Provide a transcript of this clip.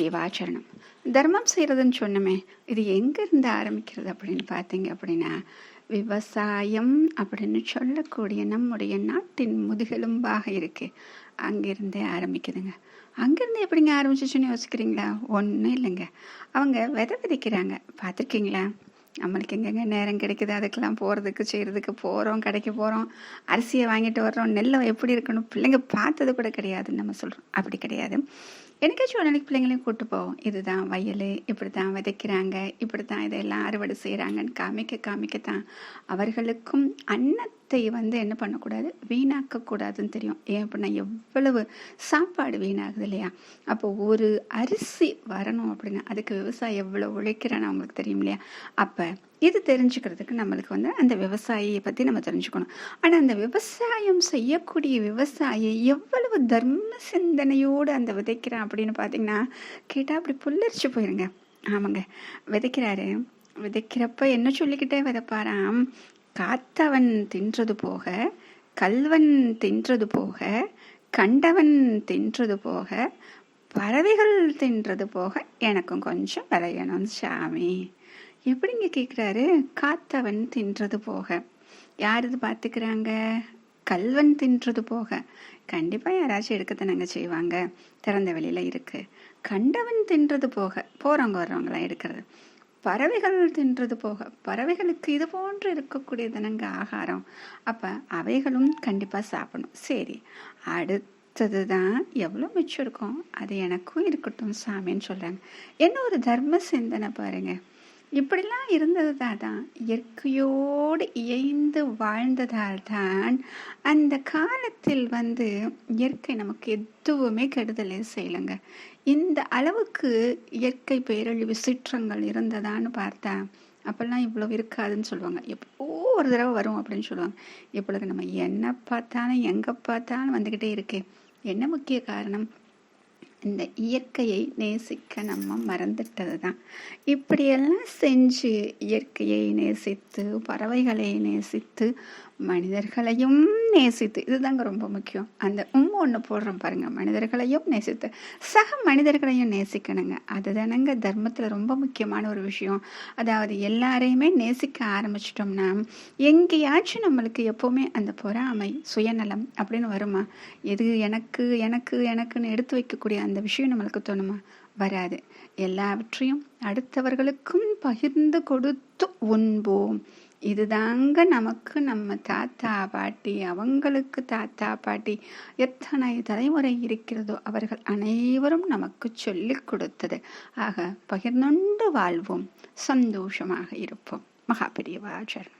பிரிவாச்சரணம் தர்மம் செய்கிறதுன்னு சொன்னோமே இது எங்கேருந்து ஆரம்பிக்கிறது அப்படின்னு பார்த்தீங்க அப்படின்னா விவசாயம் அப்படின்னு சொல்லக்கூடிய நம்முடைய நாட்டின் முதுகெலும்பாக இருக்கு. அங்கிருந்தே ஆரம்பிக்குதுங்க. அங்கேருந்து எப்படிங்க ஆரம்பிச்சிச்சுன்னு யோசிக்கிறீங்களா? ஒன்றும் இல்லைங்க. அவங்க விதை விதைக்கிறாங்க. பார்த்துருக்கீங்களா? நம்மளுக்கு எங்கெங்க நேரம் கிடைக்குது அதுக்கெல்லாம் போகிறதுக்கு செய்கிறதுக்கு போகிறோம் கடைக்கு போகிறோம் அரிசியை வாங்கிட்டு வர்றோம் நெல்லை எப்படி இருக்கணும் பிள்ளைங்க பார்த்தது கூட கிடையாதுன்னு நம்ம சொல்கிறோம் அப்படி கிடையாது. எனக்காச்சும் ஒரு நாளைக்கு பிள்ளைங்களையும் கூட்டு போவோம். இதுதான் வயல் இப்படி தான் விதைக்கிறாங்க இப்படி தான் இதெல்லாம் அறுவடை செய்கிறாங்கன்னு காமிக்க காமிக்க தான் அவர்களுக்கும் அன்னத்தை வந்து என்ன பண்ணக்கூடாது? வீணாக்கக்கூடாதுன்னு தெரியும். ஏன் அப்படின்னா எவ்வளவு சாப்பாடு வீணாகுது இல்லையா? அப்போ ஒரு அரிசி வரணும் அப்படின்னா அதுக்கு விவசாயம் எவ்வளோ உழைக்கிறான்னு அவங்களுக்கு தெரியும் இல்லையா? அப்போ இது தெரிஞ்சுக்கிறதுக்கு நம்மளுக்கு வந்து அந்த விவசாயியை பற்றி நம்ம தெரிஞ்சுக்கணும். ஆனால் அந்த விவசாயம் செய்யக்கூடிய விவசாயி எவ்வளவு தர்ம சிந்தனையோடு அந்த விதைக்கிறான் அப்படின்னு பார்த்தீங்கன்னா கேட்டால் அப்படி புல்லரிச்சு போயிருங்க. ஆமாங்க. விதைக்கிறாரு. விதைக்கிறப்ப என்ன சொல்லிக்கிட்டே விதைப்பாராம்? காத்தவன் தின்றது போக கல்வன் தின்றது போக கண்டவன் தின்றது போக பறவைகள் தின்றது போக எனக்கும் கொஞ்சம் விளையணும் சாமி. எப்படிங்க கேட்குறாரு காத்தவன் தின்றது போக. யார் இது பார்த்துக்கிறாங்க? கல்வன் தின்றது போக. கண்டிப்பாக யாராச்சும் எடுக்கத்தானங்க செய்வாங்க. திறந்த வெளியில் இருக்குது கண்டவன் தின்றது போக. போகிறவங்க வர்றவங்களாம் எடுக்கிறது. பறவைகள் தின்றது போக பறவைகளுக்கு இது போன்று இருக்கக்கூடியதுனங்க ஆகாரம். அப்போ அவைகளும் கண்டிப்பாக சாப்பிடணும். சரி அடுத்தது தான் எவ்வளோ மிச்சம் இருக்கும்? அது எனக்கும் இருக்கட்டும் சாமின்னு சொல்கிறாங்க என்ன ஒரு தர்ம சிந்தனை பாருங்கள் இப்படிலாம் இருந்தது தான் இயற்கையோடு இயைந்து வாழ்ந்ததால் தான் அந்த காலத்தில் வந்து இயற்கை நமக்கு எதுவுமே கெடுதலே செய்யலைங்க. இந்த அளவுக்கு இயற்கை பேரழிவு சீற்றங்கள் இருந்ததான்னு பார்த்தா அப்போல்லாம் இவ்வளோ இருக்காதுன்னு சொல்லுவாங்க. எப்போ ஒரு தடவை வரும் அப்படின்னு சொல்லுவாங்க. இப்பொழுது நம்ம என்ன பார்த்தாலும் எங்கே பார்த்தாலும் வந்துக்கிட்டே இருக்கே. என்ன முக்கிய காரணம்? இந்த இயற்கையை நேசிக்க நம்ம மறந்துட்டது தான் இப்படியெல்லாம் செஞ்சு இயற்கையை நேசித்து பறவைகளை நேசித்து மனிதர்களையும் நேசித்து இதுதாங்க ரொம்ப முக்கியம். அந்த உம் ஒன்று போடுறோம் பாருங்கள் மனிதர்களையும் நேசித்து. சக மனிதர்களையும் நேசிக்கணுங்க. அதுதானங்க தர்மத்தில் ரொம்ப முக்கியமான ஒரு விஷயம். அதாவது எல்லாரையுமே நேசிக்க ஆரம்பிச்சிட்டோம்னா எங்கேயாச்சும் நம்மளுக்கு எப்போவுமே அந்த பொறாமை சுயநலம் அப்படின்னு வருமா? எது எனக்கு எனக்கு எனக்குன்னு எடுத்து வைக்கக்கூடிய அந்த விஷயம் நம்மளுக்கு தோணுமா? வராது. எல்லாவற்றையும் அடுத்தவர்களுக்கும் பகிர்ந்து கொடுத்து உண்போம். இதுதாங்க நமக்கு நம்ம தாத்தா பாட்டி அவங்களுக்கு தாத்தா பாட்டி எத்தனை தலைமுறை இருக்கிறதோ அவர்கள் அனைவரும் நமக்கு சொல்லிக் கொடுத்தது. ஆக பகிர்ந்துண்டு வாழ்வோம். சந்தோஷமாக இருப்போம். மகாபெரியவாச்சரணம்